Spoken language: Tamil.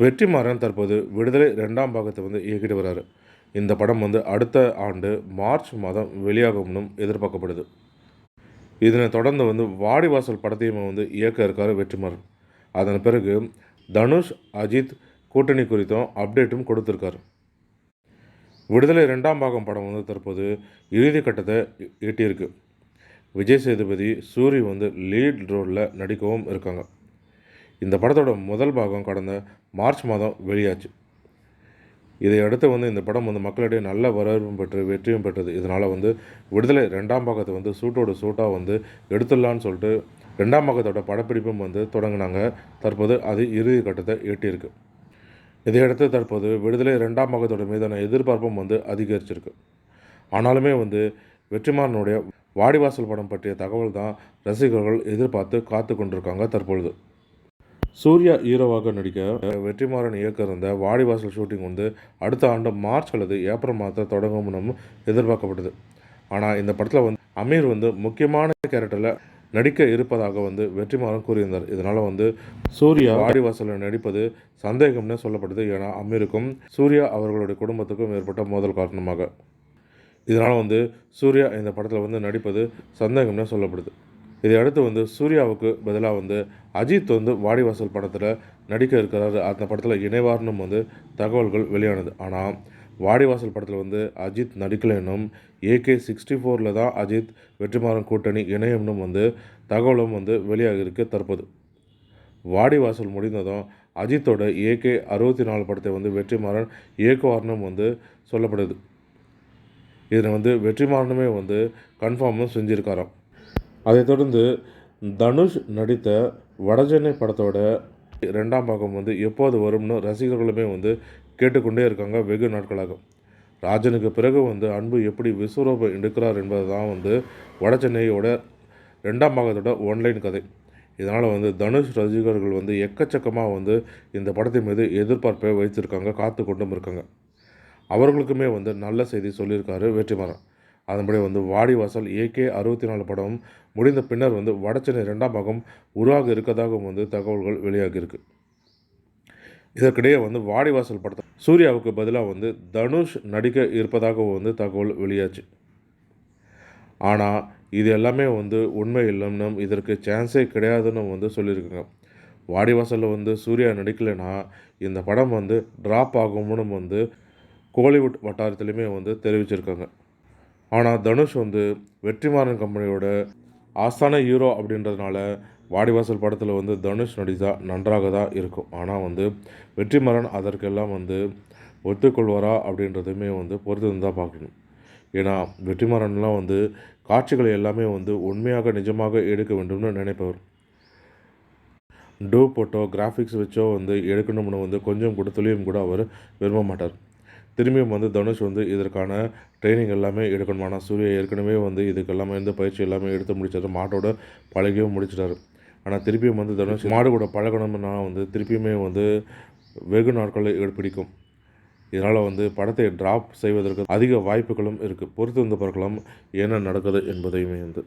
வெற்றிமாறன் தற்போது விடுதலை ரெண்டாம் பாகத்தை வந்து இயக்கிட்டு வர்றாரு இந்த படம் வந்து அடுத்த ஆண்டு மார்ச் மாதம் வெளியாகும்னு எதிர்பார்க்கப்படுது. இதனை தொடர்ந்து வந்து வாடிவாசல் படத்தையும் வந்து இயக்க இருக்கார் வெற்றிமாறன். அதன் பிறகு தனுஷ் அஜித் கூட்டணி குறித்தும் அப்டேட்டும் கொடுத்துருக்காரு. விடுதலை ரெண்டாம் பாகம் படம் வந்து தற்போது இறுதி கட்டத்தை எட்டியிருக்கு. விஜய் சேதுபதி சூரி வந்து லீட் ரோலில் நடிக்கவும் இருக்காங்க. இந்த படத்தோட முதல் பாகம் கடந்த மார்ச் மாதம் வெளியாச்சு. இதை அடுத்து வந்து இந்த படம் வந்து மக்களிடையே நல்ல வரவேற்பும் பெற்று வெற்றியும் பெற்றது. இதனால் வந்து விடுதலை ரெண்டாம் பாகத்தை வந்து சூட்டோட சூட்டாக வந்து எடுத்துடலான்னு சொல்லிட்டு ரெண்டாம் பாகத்தோட படப்பிடிப்பும் வந்து தொடங்கினாங்க. தற்போது அது இறுதி கட்டத்தை எட்டியிருக்கு. இதையடுத்து தற்போது விடுதலை ரெண்டாம் பாகத்தோட மீதான எதிர்பார்ப்பும் வந்து அதிகரிச்சிருக்கு. ஆனாலுமே வந்து வெற்றிமாறனுடைய வாடிவாசல் படம் பற்றிய தகவல் தான் ரசிகர்கள் எதிர்பார்த்து காத்து கொண்டிருக்காங்க தற்பொழுது. சூர்யா ஹீரோவாக நடிக்க வெற்றிமாறன் இயக்க இருந்த வாடிவாசல் ஷூட்டிங் வந்து அடுத்த ஆண்டு மார்ச் அல்லது ஏப்ரல் மாதத்தில் தொடங்கும்னு எதிர்பார்க்கப்பட்டது. ஆனால் இந்த படத்தில் வந்து அமீர் வந்து முக்கியமான கேரக்டரில் நடிக்க இருப்பதாக வந்து வெற்றிமாறன் கூறியிருந்தார். இதனால் வந்து சூர்யா வாடிவாசலில் நடிப்பது சந்தேகம்னே சொல்லப்படுது ஏன்னா அமீருக்கும் சூர்யா அவர்களுடைய குடும்பத்துக்கும் ஏற்பட்ட மோதல் காரணமாக. இதனால் வந்து சூர்யா இந்த படத்தில் வந்து நடிப்பது சந்தேகம்னே சொல்லப்படுது. இதை அடுத்து வந்து சூர்யாவுக்கு பதிலாக வந்து அஜித் வந்து வாடிவாசல் படத்தில் நடிக்க இருக்கிறாரு. அந்த படத்தில் இணைவார்னும் வந்து தகவல்கள் வெளியானது. ஆனால் வாடிவாசல் படத்தில் வந்து அஜித் நடிக்கலைன்னும் ஏகே சிக்ஸ்டி ஃபோரில் தான் அஜித் வெற்றிமாறன் கூட்டணி இணையம்னும் வந்து தகவலும் வந்து வெளியாகிருக்கு தற்போது. வாடிவாசல் முடிந்ததும் அஜித்தோட ஏகே அறுபத்தி நாலு படத்தை வந்து வெற்றிமாறன் இயக்குவார்னும் வந்து சொல்லப்படுது. இதில் வந்து வெற்றிமாறனுமே வந்து கன்ஃபார்மும் செஞ்சுருக்காராம். அதைத் தொடர்ந்து தனுஷ் நடித்த வடஜென்னை படத்தோட ரெண்டாம் பாகம் வந்து எப்போது வரும்னு ரசிகர்களுமே வந்து கேட்டுக்கொண்டே இருக்காங்க வெகு நாட்களாக. ராஜனுக்கு பிறகு வந்து அன்பு எப்படி விஸ்வரூபம் எடுக்கிறார் என்பது தான் வந்து வடசென்னையோட ரெண்டாம் பாகத்தோட ஒன்லைன் கதை. இதனால் வந்து தனுஷ் ரசிகர்கள் வந்து எக்கச்சக்கமாக வந்து இந்த படத்தின் மீது எதிர்பார்ப்பை வைத்திருக்காங்க காத்து கொண்டும் இருக்காங்க. அவர்களுக்குமே வந்து நல்ல செய்தி சொல்லியிருக்காரு வெற்றிமாறன். அதன்படி வந்து வாடிவாசல் ஏகே அறுபத்தி நாலு படம் முடிந்த பின்னர் வந்து வடச்சென்னை ரெண்டாம் பாகம் உருவாக இருக்கதாகவும் வந்து தகவல்கள் வெளியாகியிருக்கு. இதற்கிடையே வந்து வாடிவாசல் படத்தை சூர்யாவுக்கு பதிலாக வந்து தனுஷ் நடிக்க இருப்பதாகவும் வந்து தகவல் வெளியாச்சு. ஆனால் இது எல்லாமே வந்து உண்மை இல்லைன்னு இதற்கு சான்ஸே கிடையாதுன்னு வந்து சொல்லியிருக்காங்க. வாடிவாசலில் வந்து சூர்யா நடிக்கலைன்னா இந்த படம் வந்து ட்ராப் ஆகும்னு வந்து கோலிவுட் வட்டாரத்துலேயுமே வந்து தெரிவிச்சிருக்காங்க. ஆனால் தனுஷ் வந்து வெற்றிமாறன் கம்பெனியோட ஆஸ்தான ஹீரோ அப்படின்றதுனால வாடிவாசல் படத்தில் வந்து தனுஷ் நடித்தா நன்றாக தான் இருக்கும். ஆனால் வந்து வெற்றிமாறன் அதற்கெல்லாம் வந்து ஒத்துக்கொள்வாரா அப்படின்றதுமே வந்து பொறுத்து இருந்தால் பார்க்கணும். ஏன்னா வெற்றிமாறன்லாம் வந்து காட்சிகளை எல்லாமே வந்து உண்மையாக நிஜமாக எடுக்க வேண்டும்னு நினைப்பவர். டூ போட்டோ கிராஃபிக்ஸ் வச்சோ வந்து எடுக்கணும்னு வந்து கொஞ்சம் கூட துளியும் கூட அவர் விரும்ப மாட்டார். திரும்பியும் வந்து தனுஷ் வந்து இதற்கான ட்ரைனிங் எல்லாமே எடுக்கணும்? ஆனால் சூர்யா ஏற்கனவே வந்து இதுக்கு எல்லாமே பயிற்சி எல்லாமே எடுத்து முடிச்சார் மாட்டோட பழகியும் முடிச்சிட்டாரு. ஆனால் திருப்பியும் வந்து தனுஷ் மாடு கூட பழகணும்னா வந்து திருப்பியுமே வந்து வெகு நாட்களை பிடிக்கும். இதனால் வந்து படத்தை ட்ராப் செய்வதற்கு அதிக வாய்ப்புகளும் இருக்குது பொறுத்து வந்து பார்க்கலாம் என்ன நடக்குது என்பதையுமே வந்து